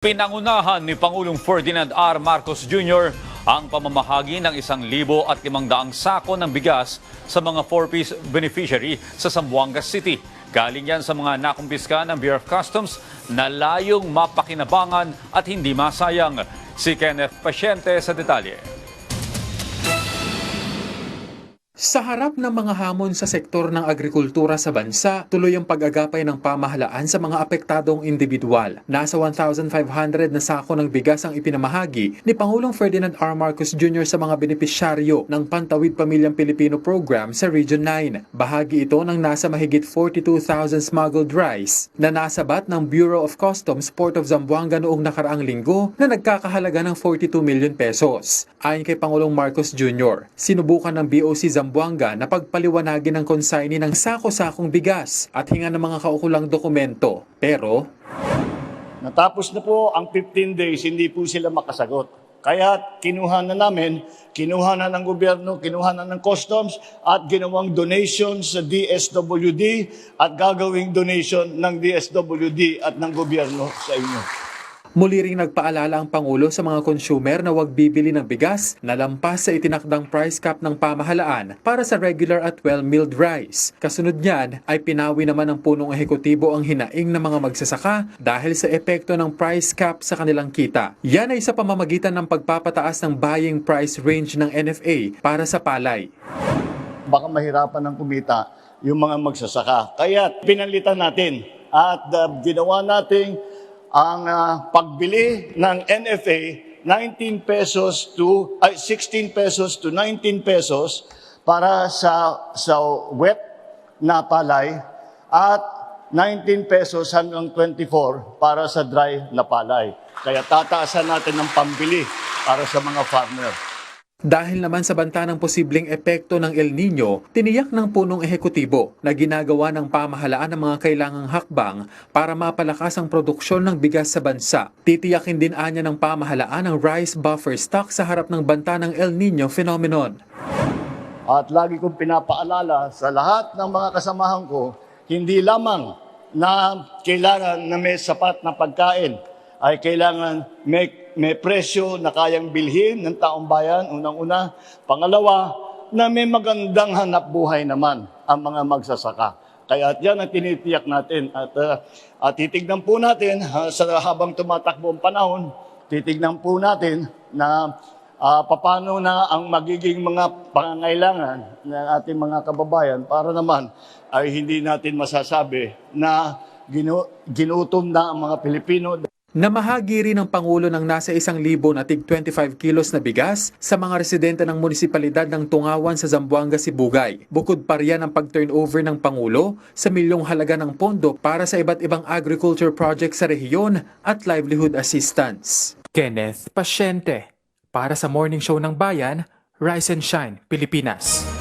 Pinangunahan ni Pangulong Ferdinand R. Marcos Jr. ang pamamahagi ng isang libo at limang sako ng bigas sa mga 4-piece beneficiary sa Zamboanga City. Galing yan sa mga nakumpiska ng Bureau of Customs na layong mapakinabangan at hindi masayang. Si Kenneth Pasyente sa detalye. Sa harap ng mga hamon sa sektor ng agrikultura sa bansa, tuloy ang pag-agapay ng pamahalaan sa mga apektadong individual. Nasa 1,500 na sako ng bigas ang ipinamahagi ni Pangulong Ferdinand R. Marcos Jr. sa mga benepisyaryo ng Pantawid Pamilyang Pilipino Program sa Region 9. Bahagi ito ng nasa mahigit 42,000 smuggled rice na nasabat ng Bureau of Customs Port of Zamboanga noong nakaraang linggo na nagkakahalaga ng 42 million pesos. Ayon kay Pangulong Marcos Jr., sinubukan ng BOC Zamboanga na pagpaliwanagin ng consignee ng sako-sakong bigas at hinga ng mga kaukulang dokumento. Pero Natapos na po ang 15 days, hindi po sila makasagot. Kaya kinuha na namin, kinuha na ng gobyerno, kinuha na ng customs at ginawang donation sa DSWD at gagawing donation ng DSWD at ng gobyerno sa inyo. Muli ring nagpaalala ang Pangulo sa mga consumer na huwag bibili ng bigas na lampas sa itinakdang price cap ng pamahalaan para sa regular at well-milled rice. Kasunod niyan ay pinawi naman ng punong ehekutibo ang hinaing ng mga magsasaka dahil sa epekto ng price cap sa kanilang kita. Yan ay sa pamamagitan ng pagpapataas ng buying price range ng NFA para sa palay. Baka mahirapan ng kumita yung mga magsasaka. Kaya pinalitan natin at uh, ginawa natin ang uh, pagbili ng NFA 19 pesos to ay 16 pesos to 19 pesos para sa sa wet na palay at 19 pesos hanggang 24 para sa dry na palay. Kaya tataasan natin ng pambili para sa mga farmer. Dahil naman sa banta ng posibleng epekto ng El Nino, tiniyak ng punong ehekutibo na ginagawa ng pamahalaan ng mga kailangang hakbang para mapalakas ang produksyon ng bigas sa bansa. Titiyakin din anya ng pamahalaan ang rice buffer stock sa harap ng banta ng El Nino phenomenon. At lagi kong pinapaalala sa lahat ng mga kasamahan ko, hindi lamang na kailangan na may sapat na pagkain, ay kailangan may, may presyo na kayang bilhin ng taong bayan, unang-una. Pangalawa, na may magandang hanap buhay naman ang mga magsasaka. Kaya at yan ang tinitiyak natin. At, uh, at titignan po natin uh, sa habang tumatakbo ang panahon, titignan po natin na Ah, paano na ang magiging mga pangangailangan ng ating mga kababayan para naman ay hindi natin masasabi na ginu- ginutom na ang mga Pilipino Namahagi rin ng Pangulo ng nasa isang libo na tig 25 kilos na bigas sa mga residente ng munisipalidad ng Tungawan sa Zamboanga, Sibugay. Bukod pa riyan ang pag-turnover ng Pangulo sa milyong halaga ng pondo para sa iba't ibang agriculture project sa rehiyon at livelihood assistance. Kenneth Pasyente para sa Morning Show ng Bayan, Rise and Shine, Pilipinas.